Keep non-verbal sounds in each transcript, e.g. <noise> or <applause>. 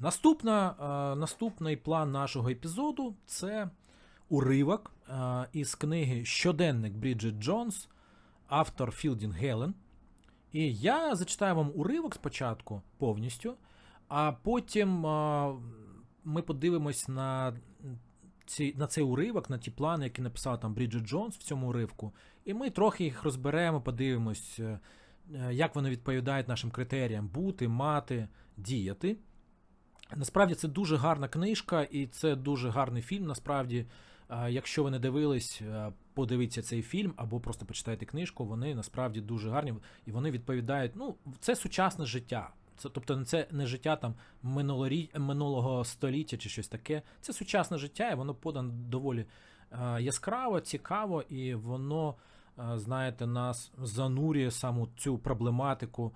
Наступна, е, наступний план нашого епізоду це уривок е, із книги Щоденник Бріджит Джонс, автор Філдін Гелен. І я зачитаю вам уривок спочатку повністю, а потім е, ми подивимось на, ці, на цей уривок, на ті плани, які написала там Бріджит Джонс в цьому уривку. І ми трохи їх розберемо, подивимось, як вони відповідають нашим критеріям бути, мати, діяти. Насправді це дуже гарна книжка, і це дуже гарний фільм. Насправді, якщо ви не дивились, е, подивіться цей фільм або просто почитайте книжку. Вони насправді дуже гарні і вони відповідають. Ну, це сучасне життя. Це, тобто, це не життя там минулорі... минулого століття чи щось таке. Це сучасне життя, і воно подано доволі е, яскраво, цікаво, і воно, е, знаєте, нас занурює саму цю проблематику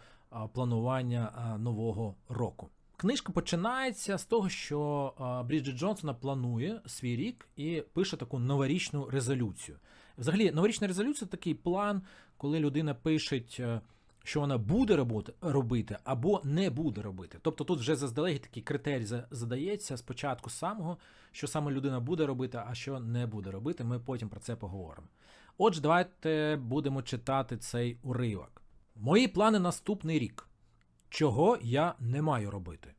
планування нового року. Книжка починається з того, що Бріджит Джонсона планує свій рік і пише таку новорічну резолюцію. Взагалі, новорічна резолюція такий план, коли людина пише, е, що вона буде робити або не буде робити. Тобто тут вже заздалегідь такий критерій задається спочатку самого, що саме людина буде робити, а що не буде робити. Ми потім про це поговоримо. Отже, давайте будемо читати цей уривок. Мої плани наступний рік. Чого я не маю робити?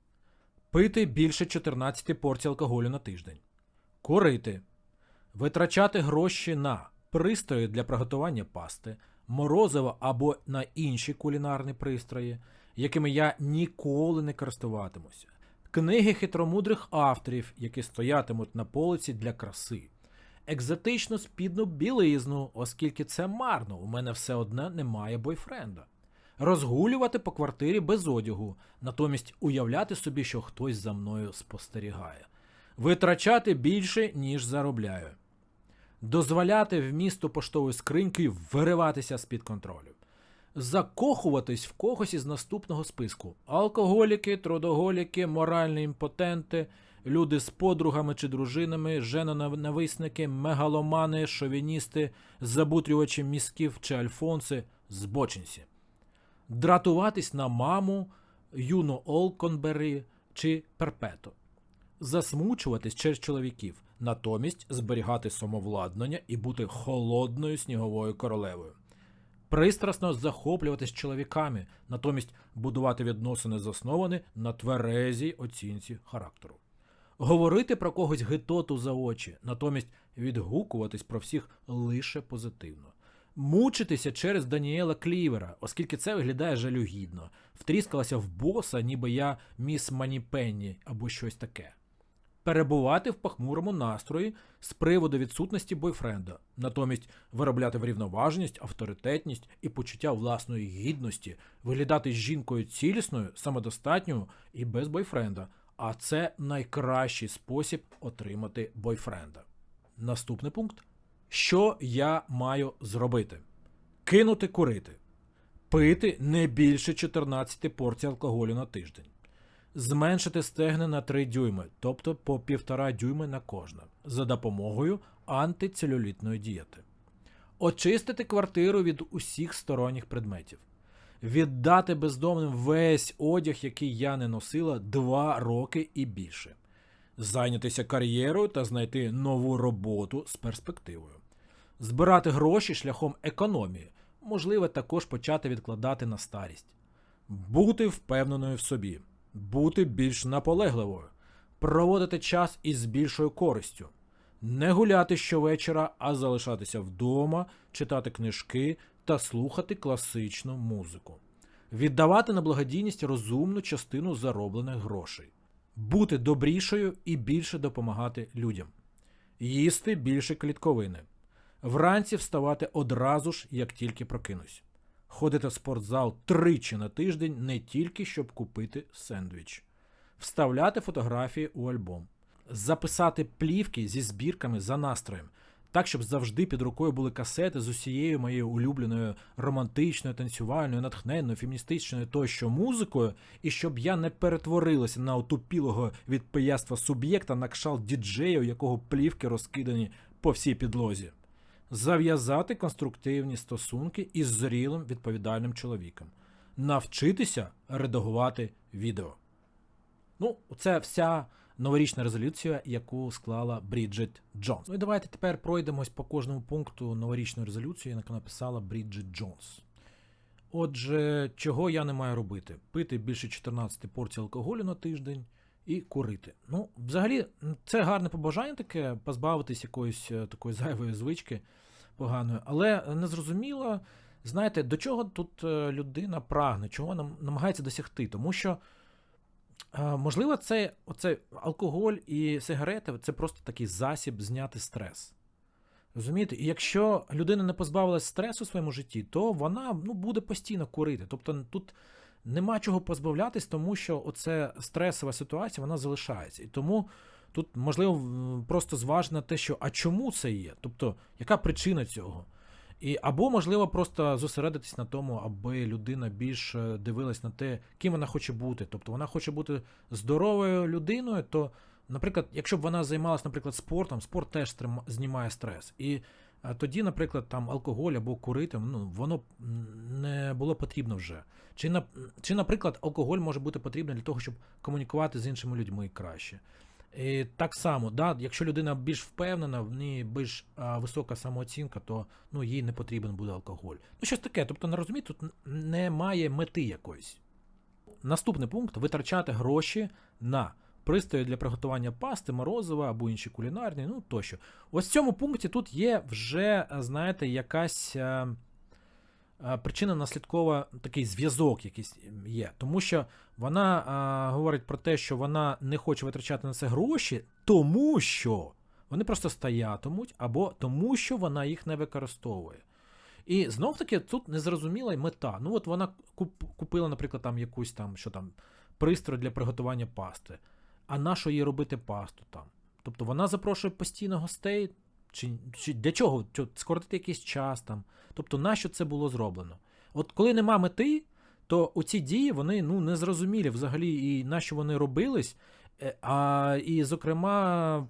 Пити більше 14 порцій алкоголю на тиждень. Курити. Витрачати гроші на пристрої для приготування пасти, морозиво або на інші кулінарні пристрої, якими я ніколи не користуватимуся. Книги хитромудрих авторів, які стоятимуть на полиці для краси. Екзотичну спідну білизну, оскільки це марно, у мене все одне немає бойфренда розгулювати по квартирі без одягу, натомість уявляти собі, що хтось за мною спостерігає, витрачати більше, ніж заробляю, дозволяти в місто поштової скриньки вириватися з-під контролю, закохуватись в когось із наступного списку: алкоголіки, трудоголіки, моральні імпотенти. Люди з подругами чи дружинами, женоненависники, мегаломани, шовіністи, забутрювачі мізків чи альфонси, збочинці дратуватись на маму, Юно Олконбері чи Перпето, засмучуватись через чоловіків, натомість зберігати самовладнання і бути холодною сніговою королевою, пристрасно захоплюватись чоловіками, натомість будувати відносини засновані на тверезій оцінці характеру. Говорити про когось гитоту за очі, натомість відгукуватись про всіх лише позитивно мучитися через Даніела Клівера, оскільки це виглядає жалюгідно. Втріскалася в боса, ніби я міс Маніпенні або щось таке. Перебувати в похмурому настрої з приводу відсутності бойфренда, натомість виробляти врівноваженість, авторитетність і почуття власної гідності, виглядати жінкою цілісною, самодостатньою і без бойфренда. А це найкращий спосіб отримати бойфренда. Наступний пункт що я маю зробити? Кинути курити, пити не більше 14 порцій алкоголю на тиждень, зменшити стегни на 3 дюйми, тобто по 1,5 дюйми на кожне, за допомогою антицелюлітної дієти, очистити квартиру від усіх сторонніх предметів, віддати бездомним весь одяг, який я не носила 2 роки і більше зайнятися кар'єрою та знайти нову роботу з перспективою, збирати гроші шляхом економії, можливо, також почати відкладати на старість, бути впевненою в собі, бути більш наполегливою, проводити час із більшою користю, не гуляти щовечора, а залишатися вдома, читати книжки та слухати класичну музику. Віддавати на благодійність розумну частину зароблених грошей бути добрішою і більше допомагати людям, їсти більше клітковини, вранці вставати одразу ж, як тільки прокинусь, ходити в спортзал тричі на тиждень не тільки щоб купити сендвіч, вставляти фотографії у альбом, записати плівки зі збірками за настроєм. Так, щоб завжди під рукою були касети з усією моєю улюбленою романтичною, танцювальною, натхненною, феміністичною тощо музикою, і щоб я не перетворилася на отупілого від пияства суб'єкта на кшалт діджея, у якого плівки розкидані по всій підлозі, зав'язати конструктивні стосунки із зрілим відповідальним чоловіком, навчитися редагувати відео. Ну, це вся новорічна резолюція, яку склала Бріджит Джонс. Ну і давайте тепер пройдемось по кожному пункту новорічної резолюції, яку написала Бріджит Джонс. Отже, чого я не маю робити? Пити більше 14 порцій алкоголю на тиждень і курити. Ну, взагалі, це гарне побажання таке, позбавитись якоїсь е, такої зайвої звички поганої, але незрозуміло, знаєте, до чого тут е, людина прагне, чого нам намагається досягти. Тому що, можливо, це оце алкоголь і сигарети це просто такий засіб зняти стрес. Розумієте? І якщо людина не позбавилась стресу у своєму житті, то вона ну, буде постійно курити. Тобто тут нема чого позбавлятись, тому що оце стресова ситуація вона залишається. І тому тут можливо просто зважно те, що а чому це є? Тобто, яка причина цього? І, або, можливо, просто зосередитись на тому, аби людина більше дивилась на те, ким вона хоче бути. Тобто вона хоче бути здоровою людиною, то, наприклад, якщо б вона займалася, наприклад, спортом, спорт теж знімає стрес. І тоді, наприклад, там алкоголь або курити, ну, воно не було потрібно вже. Чи, чи, наприклад, алкоголь може бути потрібен для того, щоб комунікувати з іншими людьми краще. І так само, да, якщо людина більш впевнена, в неї більш а, висока самооцінка, то ну, їй не потрібен буде алкоголь. Ну, щось таке. Тобто, не розумієте, тут немає мети якоїсь. Наступний пункт витрачати гроші на пристрої для приготування пасти, морозива або інші кулінарні, ну тощо. Ось в цьому пункті тут є вже, знаєте, якась причина наслідкова такий зв'язок якийсь є. Тому що вона е, говорить про те, що вона не хоче витрачати на це гроші, тому що вони просто стоятимуть, або тому, що вона їх не використовує. І знов таки тут незрозуміла й мета. Ну, от вона куп, купила, наприклад, там якусь там, що там, пристрой для приготування пасти. А на що їй робити пасту там? Тобто вона запрошує постійно гостей, чи, чи для чого? Чо, скоротити якийсь час там. Тобто, на що це було зроблено? От коли нема мети, то оці дії вони ну, не зрозумілі взагалі, і на що вони робились. Е, А, і, зокрема,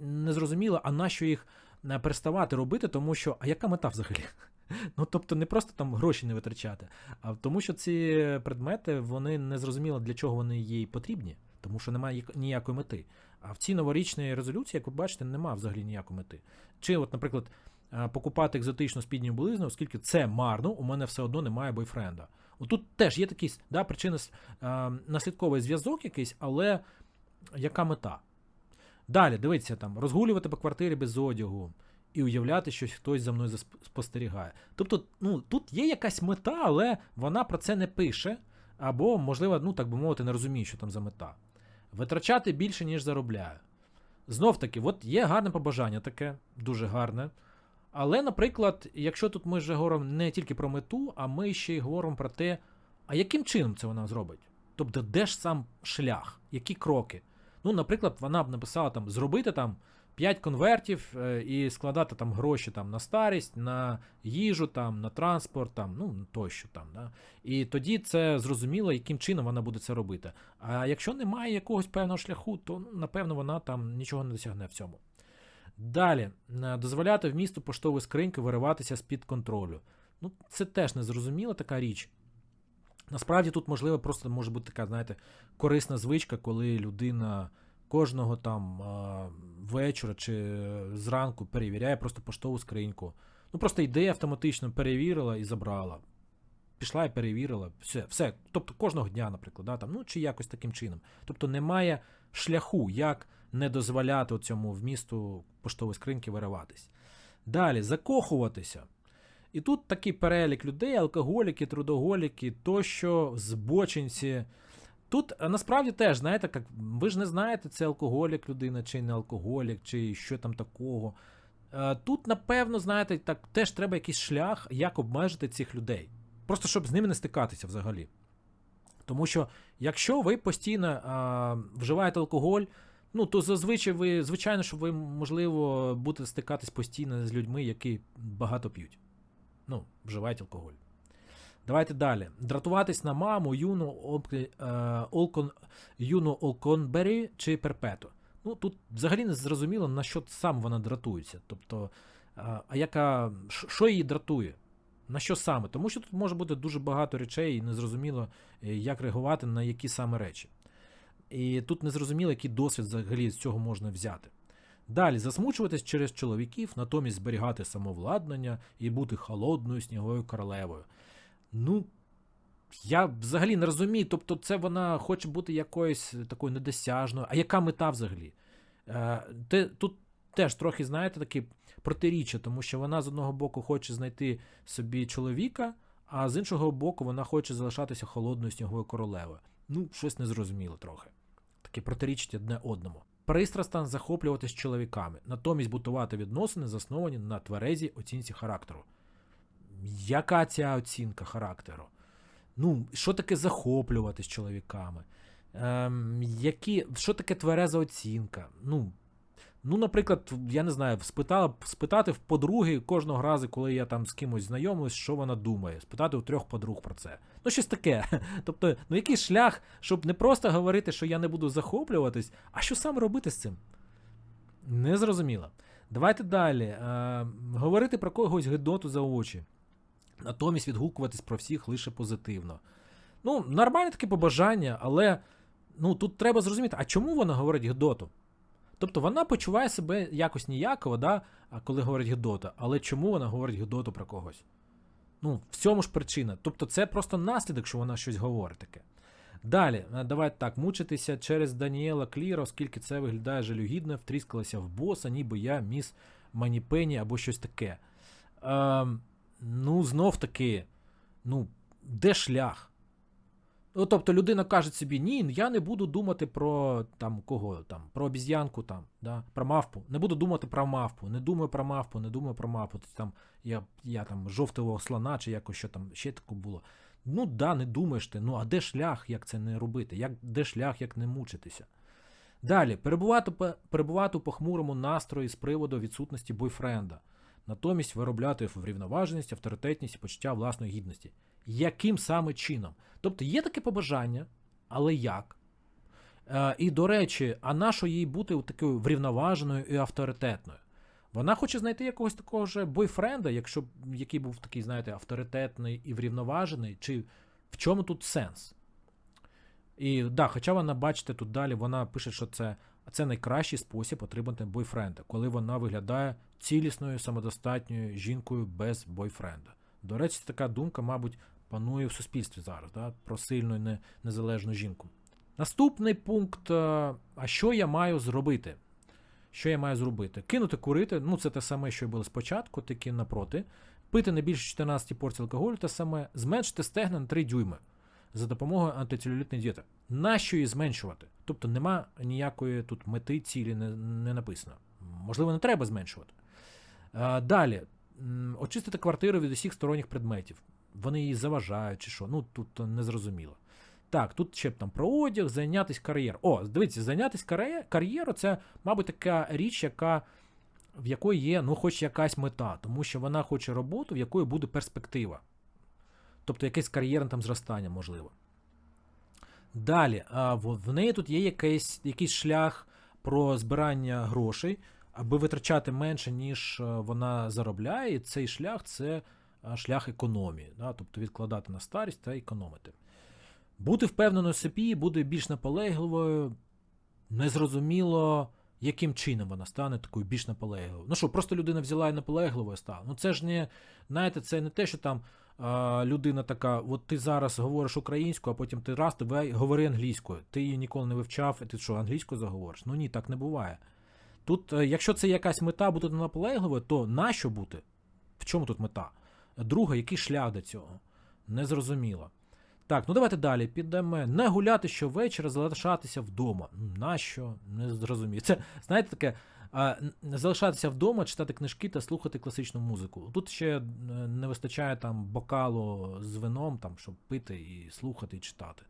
не зрозуміло, а на що їх е, переставати робити, тому що, а яка мета взагалі? <laughs> Ну, тобто, не просто там гроші не витрачати, а тому, що ці предмети, вони не зрозуміло, для чого вони їй потрібні, тому що немає ніякої мети. А в цій новорічній резолюції, як ви бачите, немає взагалі ніякої мети. Чи, от, наприклад, е, покупати екзотичну спідню білизну, оскільки це марно, у мене все одно немає бойфренда. Отут теж є такий да, причина е, наслідковий зв'язок якийсь, але яка мета? Далі, дивіться там, розгулювати по квартирі без одягу і уявляти, що хтось за мною спостерігає. Тобто, ну, тут є якась мета, але вона про це не пише, або, можливо, ну, так би мовити, не розуміє, що там за мета. Витрачати більше, ніж заробляю. Знов таки, от є гарне побажання таке, дуже гарне. Але, наприклад, якщо тут ми вже говоримо не тільки про мету, а ми ще й говоримо про те, а яким чином це вона зробить? Тобто, де ж сам шлях, які кроки? Ну, наприклад, вона б написала там зробити там 5 конвертів е, і складати там гроші там на старість, на їжу, там, на транспорт, там, ну тощо там. Да? І тоді це зрозуміло, яким чином вона буде це робити. А якщо немає якогось певного шляху, то ну, напевно вона там нічого не досягне в цьому. Далі, е, дозволяти в місту поштової скриньки вириватися з-під контролю. Ну, це теж незрозуміла така річ. Насправді тут, можливо, просто може бути така, знаєте, корисна звичка, коли людина кожного там вечора чи зранку перевіряє просто поштову скриньку. Ну просто йде автоматично, перевірила і забрала. Пішла і перевірила, все, все. Тобто кожного дня, наприклад, да, там, ну чи якось таким чином. Тобто немає шляху, як не дозволяти цьому вмісту поштової скриньки вириватись. Далі, закохуватися. І тут такий перелік людей: алкоголіки, трудоголіки, тощо, збочинці. Тут насправді теж, знаєте, як, ви ж не знаєте, це алкоголік людина, чи не алкоголік, чи що там такого. Е, Тут, напевно, знаєте, так теж треба якийсь шлях, як обмежити цих людей. Просто щоб з ними не стикатися взагалі. Тому що якщо ви постійно а, вживаєте алкоголь, ну то зазвичай ви, звичайно, що ви, можливо, будете стикатись постійно з людьми, які багато п'ють. Ну, вживають алкоголь. Давайте далі. Дратуватись на маму, юну, Олк- е, Олкон, юну Олконбері чи Перпету. Ну, тут взагалі не зрозуміло, на що сам вона дратується. Тобто, е, а яка, що її дратує? На що саме? Тому що тут може бути дуже багато речей, і незрозуміло, е, як реагувати на які саме речі. І тут незрозуміло, який досвід взагалі з цього можна взяти. Далі засмучуватись через чоловіків, натомість зберігати самовладнання і бути холодною сніговою королевою. Ну, я взагалі не розумію. Тобто, це вона хоче бути якоюсь такою недосяжною. А яка мета взагалі? Те, тут теж трохи, знаєте, такі протиріччя, тому що вона з одного боку хоче знайти собі чоловіка, а з іншого боку, вона хоче залишатися холодною сніговою королевою. Ну, щось незрозуміло трохи. Таке протирічить одне одному. Пристрастан захоплюватись чоловіками, натомість будувати відносини, засновані на тверезій оцінці характеру. Яка ця оцінка характеру? Ну, що таке захоплюватись чоловіками? Ем, які, що таке твереза оцінка? Ну, ну, наприклад, я не знаю, спитала, спитати в подруги кожного разу, коли я там з кимось знайомлюсь, що вона думає. Спитати у трьох подруг про це. Ну, щось таке. <laughs> Тобто, ну який шлях, щоб не просто говорити, що я не буду захоплюватись, а що саме робити з цим? Не зрозуміло. Давайте далі. Е, говорити про когось гидоту за очі. Натомість відгукуватись про всіх лише позитивно. Ну, нормальне таке побажання, але ну, тут треба зрозуміти, а чому вона говорить гидоту? Тобто вона почуває себе якось ніяково, да, коли говорить гидота, але чому вона говорить гидоту про когось? Ну, в цьому ж причина. Тобто це просто наслідок, що вона щось говорить таке. Далі, е, давайте так, мучитися через Даніела Кліра, оскільки це виглядає жалюгідно, втріскалася в боса, ніби я міс Маніпені або щось таке. Ем, ну, знов таки, ну, де шлях? Ну, тобто людина каже собі, ні, я не буду думати про там кого там, про обіз'янку, там, да, про мавпу. Не буду думати про мавпу, не думаю про мавпу, не думаю про мавпу. Там, Я я там жовтого слона, чи якось що там ще таке було. Ну да, не думаєш ти. Ну, а де шлях, як це не робити? Як, Де шлях, як не мучитися? Далі, перебувати перебувати у похмурому настрої з приводу відсутності бойфренда. Натомість виробляти врівноваженість, авторитетність і почуття власної гідності. Яким саме чином? Тобто є таке побажання, але як? Е, І, до речі, а нащо їй бути такою врівноваженою і авторитетною? Вона хоче знайти якогось такого ж бойфренда, якщо який був такий, знаєте, авторитетний і врівноважений, чи в чому тут сенс? І да, хоча вона, бачите, тут далі вона пише, що це це найкращий спосіб отримати бойфренда, коли вона виглядає цілісною, самодостатньою жінкою без бойфренда. До речі, така думка, мабуть, панує в суспільстві зараз, да, про сильну незалежну жінку. Наступний пункт: а що я маю зробити? Що я маю зробити? Кинути курити, ну це те саме, що й було спочатку, тільки напроти. Пити не більше 14 порцій алкоголю, те саме, зменшити стегна на 3 дюйми за допомогою антицелюлітної дієти. Нащо її зменшувати? Тобто нема ніякої тут мети, цілі не, не написано. Можливо, не треба зменшувати. Далі, очистити квартиру від усіх сторонніх предметів. Вони її заважають чи що. Ну тут не зрозуміло. Так, тут ще б там про одяг, зайнятися кар'єрою. О, дивіться, зайнятися кар'єрою це, мабуть, така річ, яка, в якої є ну, хоч якась мета, тому що вона хоче роботу, в якої буде перспектива. Тобто якесь кар'єрне там зростання, можливо. Далі, а в неї тут є якийсь, якийсь шлях про збирання грошей, аби витрачати менше, ніж е, вона заробляє. І цей шлях це шлях економії, да? тобто відкладати на старість та економити. Бути впевненою в собі, буде більш наполегливою, незрозуміло, яким чином вона стане такою більш наполегливою. Ну що, просто людина взяла і наполегливою стала. Ну це ж не, знаєте, це не те, що там людина така, от ти зараз говориш українською, а потім ти раз, ти говори англійською. Ти її ніколи не вивчав, і ти що, англійською заговориш? Ну ні, так не буває. Тут, е, якщо це якась мета бути наполегливою, то нащо бути? В чому тут мета? Друге, який шлях до цього? Незрозуміло. Так, ну давайте далі підемо. Не гуляти щовечора, залишатися вдома. Нащо? Не зрозумію. Це, знаєте, таке. Залишатися вдома, читати книжки та слухати класичну музику. Тут ще е, не вистачає там бокалу з вином, там, щоб пити і слухати, і читати.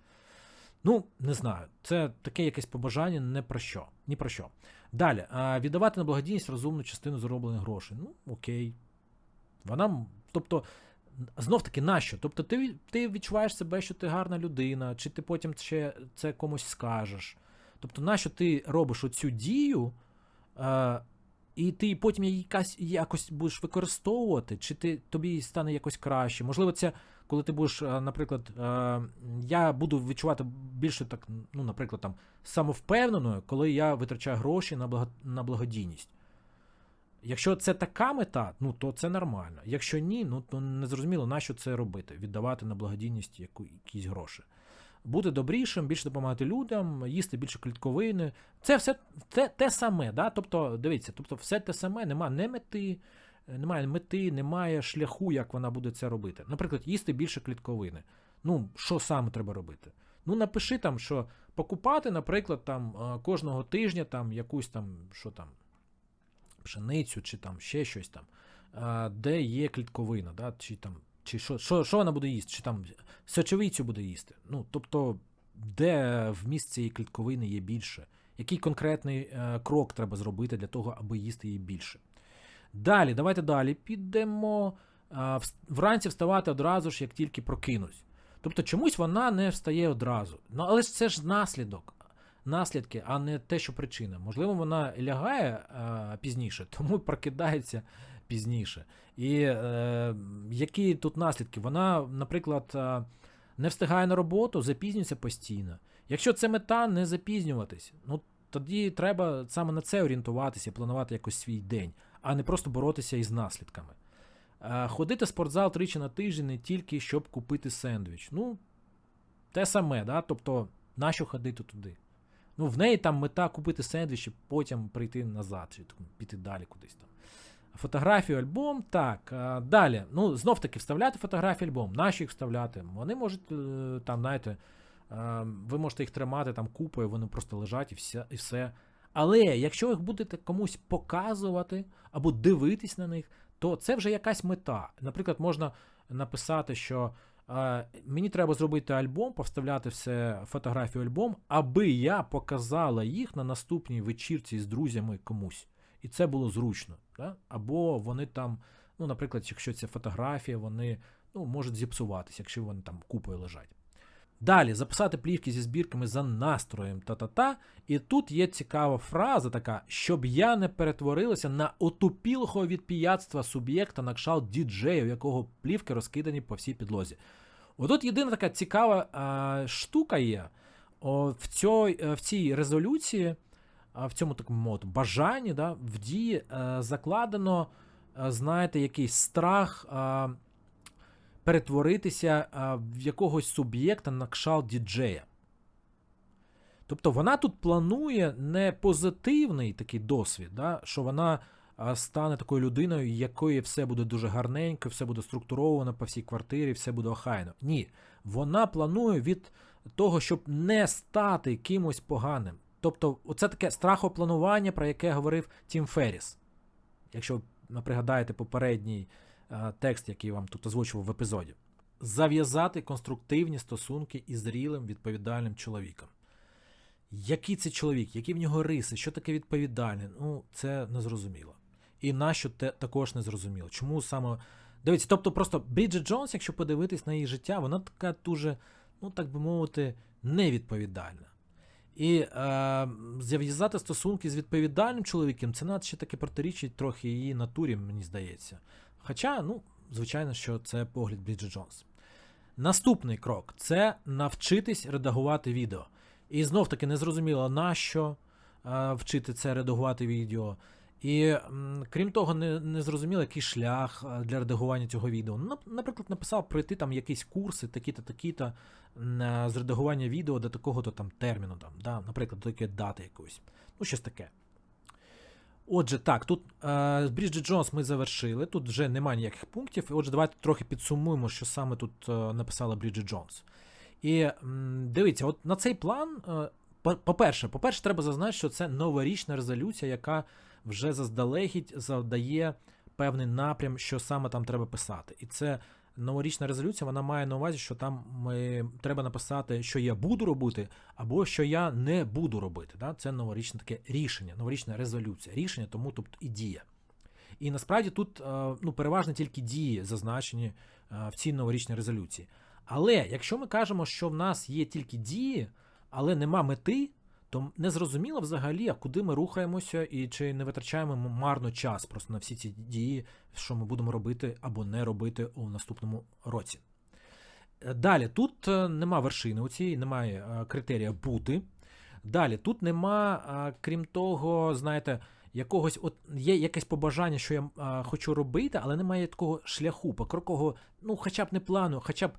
Ну, не знаю. Це таке якесь побажання не про що. Ні про що. Далі, віддавати на благодійність розумну частину зароблених грошей. Ну, окей. Вона, тобто, знов таки, нащо? Тобто, ти ти відчуваєш себе, що ти гарна людина, чи ти потім ще це комусь скажеш. Тобто, нащо ти робиш оцю дію? І ти потім її якось будеш використовувати, чи ти, тобі стане якось краще. Можливо, це коли ти будеш, е, наприклад, е, я буду відчувати більше так, ну, наприклад, там, самовпевненою, коли я витрачаю гроші на, благо, на благодійність. Якщо це така мета, ну то це нормально. Якщо ні, ну то не зрозуміло, на що це робити, віддавати на благодійність якісь гроші. Бути добрішим, більше допомагати людям, їсти більше клітковини. Це все те, те саме. Да? Тобто, дивіться, тобто все те саме, нема не мети, немає мети, немає шляху, як вона буде це робити. Наприклад, їсти більше клітковини. Ну, що саме треба робити? Ну, напиши там, що покупати, наприклад, там е, кожного тижня там якусь там, що там, пшеницю, чи там ще щось там, е, де є клітковина, да? чи там. Чи що, що, що вона буде їсти? Чи там сочевицю буде їсти? Ну, тобто, де вміст цієї клітковини є більше? Який конкретний е, крок треба зробити для того, аби їсти її більше? Далі, давайте далі підемо. Е, вранці вставати одразу ж, як тільки прокинусь. Тобто чомусь вона не встає одразу. Ну, але ж це ж наслідок, наслідки, а не те, що причина. Можливо, вона лягає е, пізніше, <laughs> тому прокидається пізніше. І е, які тут наслідки? Вона, наприклад, е, не встигає на роботу, запізнюється постійно. Якщо це мета, не запізнюватись. Ну тоді треба саме на це орієнтуватися, планувати якось свій день, а не просто боротися із наслідками. Е, ходити в спортзал тричі на тиждень не тільки щоб купити сендвіч. Ну, те саме, да? тобто, нащо ходити туди? Ну, в неї там мета купити сендвіч і потім прийти назад, чи піти далі кудись там. Фотографію, альбом, так. Далі. Ну, знов таки, вставляти фотографію, альбом. Нащо їх вставляти? Вони можуть, е, там, знаєте, е, ви можете їх тримати там купою, вони просто лежать і все. І все. Але якщо ви будете комусь показувати або дивитись на них, то це вже якась мета. Наприклад, можна написати, що е, мені треба зробити альбом, повставляти все фотографію альбом, аби я показала їх на наступній вечірці з друзями комусь. І це було зручно. Да? Або вони там, ну, наприклад, якщо це фотографія, вони ну, можуть зіпсуватися, якщо вони там купою лежать. Далі записати плівки зі збірками за настроєм та-та-та. І тут є цікава фраза така, щоб я не перетворилася на отупілого від піятства суб'єкта на кшалт діджея, у якого плівки розкидані по всій підлозі. Отут єдина така цікава а, штука є. О, в, цій, в цій резолюції, в цьому такому мовити, бажанні, да, в дії е, закладено, е, знаєте, якийсь страх. е, перетворитися в якогось суб'єкта на кшалт діджея. Тобто вона тут планує не позитивний такий досвід, да, що вона стане такою людиною, якої все буде дуже гарненько, все буде структуровано по всій квартирі, все буде охайно. Ні, вона планує від того, щоб не стати кимось поганим. Тобто, оце таке страхопланування, про яке говорив Тім Ферріс. Якщо ви пригадаєте попередній е, текст, який вам тут озвучував в епізоді. Зав'язати конструктивні стосунки із зрілим відповідальним чоловіком. Який це чоловік, які в нього риси, що таке відповідальний? Ну, це незрозуміло. І нащо те також незрозуміло. Чому саме. Дивіться, тобто просто Бріджит Джонс, якщо подивитись на її життя, вона така дуже, ну так би мовити, невідповідальна. І е, зав'язати стосунки з відповідальним чоловіком, це наче таки протирічить трохи її натурі, мені здається. Хоча, ну, звичайно, що це погляд Бріджит Джонс. Наступний крок це навчитись редагувати відео. І знов таки незрозуміло, на що е, вчити це редагувати відео. І крім того, не, не зрозуміло, який шлях е, для редагування цього відео. Ну, наприклад, написав пройти там якісь курси, такі-то, такі-то е, з редагування відео до такого-то там терміну, там, да, наприклад, до такої дати якоїсь. Ну, щось таке. Отже, так, тут е, з Бріджит Джонс ми завершили. Тут вже немає ніяких пунктів. Отже, давайте трохи підсумуємо, що саме тут написала Бріджит Джонс. І дивіться, от на цей план, по- по-перше, по-перше, треба зазначити, що це новорічна резолюція, яка вже заздалегідь завдає певний напрям, що саме там треба писати. І це новорічна резолюція, вона має на увазі, що там ми, треба написати, що я буду робити, або що я не буду робити. Да? Це новорічне таке рішення, новорічна резолюція. Рішення, тому тобто і дія. І насправді тут е, ну, переважно тільки дії зазначені е, в цій новорічній резолюції. Але якщо ми кажемо, що в нас є тільки дії, але нема мети, то не зрозуміло взагалі, а куди ми рухаємося і чи не витрачаємо марно час просто на всі ці дії, що ми будемо робити або не робити у наступному році. Е, Далі, тут е, нема вершини у цій, немає е, критерія бути. Далі, тут нема, крім того, знаєте, якогось от є якесь побажання, що я хочу робити, але немає такого шляху, покрокового, ну, хоча б не плану, хоча б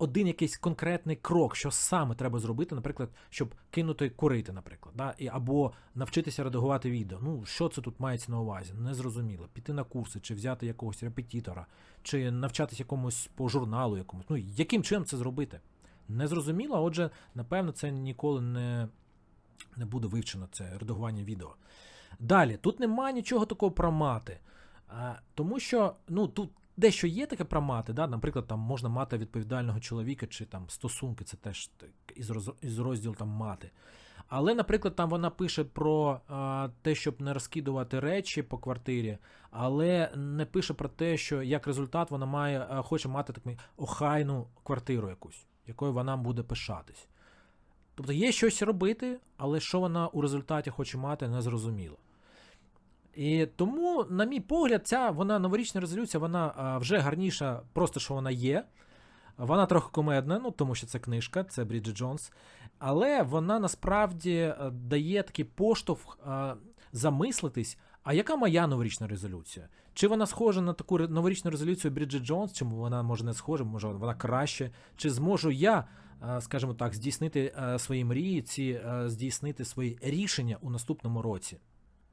один якийсь конкретний крок, що саме треба зробити, наприклад, щоб кинути курити, наприклад, да? і, або навчитися редагувати відео. Ну, що це тут мається на увазі? Незрозуміло. Піти на курси, чи взяти якогось репетитора, чи навчатися якомусь по журналу якомусь. Ну, яким чином це зробити? Незрозуміло, отже, напевно, це ніколи не, не буде вивчено, це редагування відео. Далі, тут немає нічого такого про мати. Тому що ну, тут дещо є таке про мати, да? наприклад, там можна мати відповідального чоловіка чи там стосунки, це теж із, роз, із розділу там мати. Але, наприклад, там вона пише про а, те, щоб не розкидувати речі по квартирі, але не пише про те, що як результат вона має, а, хоче мати таку охайну квартиру якусь, якою вона буде пишатись. Тобто є щось робити, але що вона у результаті хоче мати, не зрозуміло. І тому, на мій погляд, ця вона новорічна резолюція, вона вже гарніша, просто що вона є. Вона трохи комедна, ну тому що це книжка, це Бріджит Джонс. Але вона насправді е, дає такий поштовх замислитись, а яка моя новорічна резолюція? Чи вона схожа на таку новорічну резолюцію Бріджит Джонс, чому вона може не схожа, може вона краще? Чи зможу я, скажімо так, здійснити свої мрії, ці здійснити свої рішення у наступному році?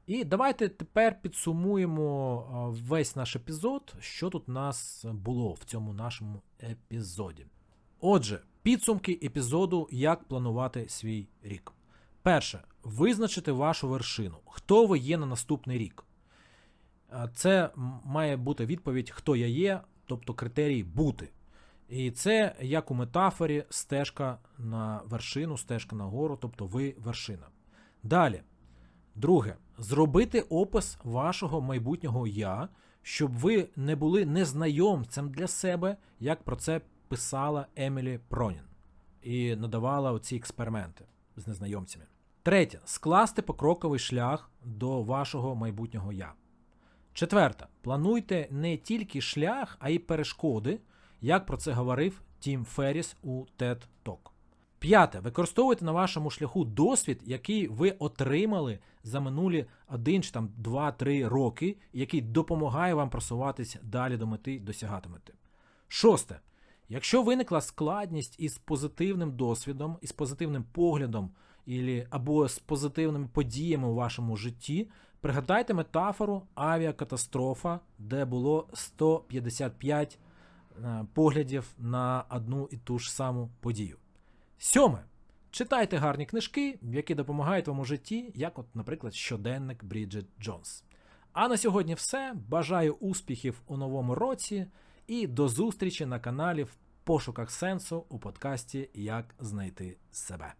І давайте тепер підсумуємо весь наш епізод, що тут у нас було в цьому нашому епізоді. Отже, підсумки епізоду, як планувати свій рік. Перше, визначити вашу вершину. Хто ви є на наступний рік. Це має бути відповідь, хто я є, тобто критерій бути. І це як у метафорі стежка на вершину, стежка на гору, тобто ви вершина. Далі. Друге, зробити опис вашого майбутнього я, щоб ви не були незнайомцем для себе, як про це писала Емілі Пронін і надавала оці експерименти з незнайомцями. Третє, скласти покроковий шлях до вашого майбутнього я. Четверте, плануйте не тільки шлях, а й перешкоди, як про це говорив Тім Ферріс у TED Talk. П'яте. Використовуйте на вашому шляху досвід, який ви отримали за минулі 1 чи там 2-3 роки, який допомагає вам просуватись далі до мети, досягати мети. Шосте. Якщо виникла складність із позитивним досвідом, із позитивним поглядом або з позитивними подіями у вашому житті, пригадайте метафору авіакатастрофа, де було 155 е, поглядів на одну і ту ж саму подію. Сьоме. Читайте гарні книжки, які допомагають вам у житті, як, от, наприклад, щоденник Бріджит Джонс. А на сьогодні все. Бажаю успіхів у новому році і до зустрічі на каналі в пошуках сенсу у подкасті Як знайти себе.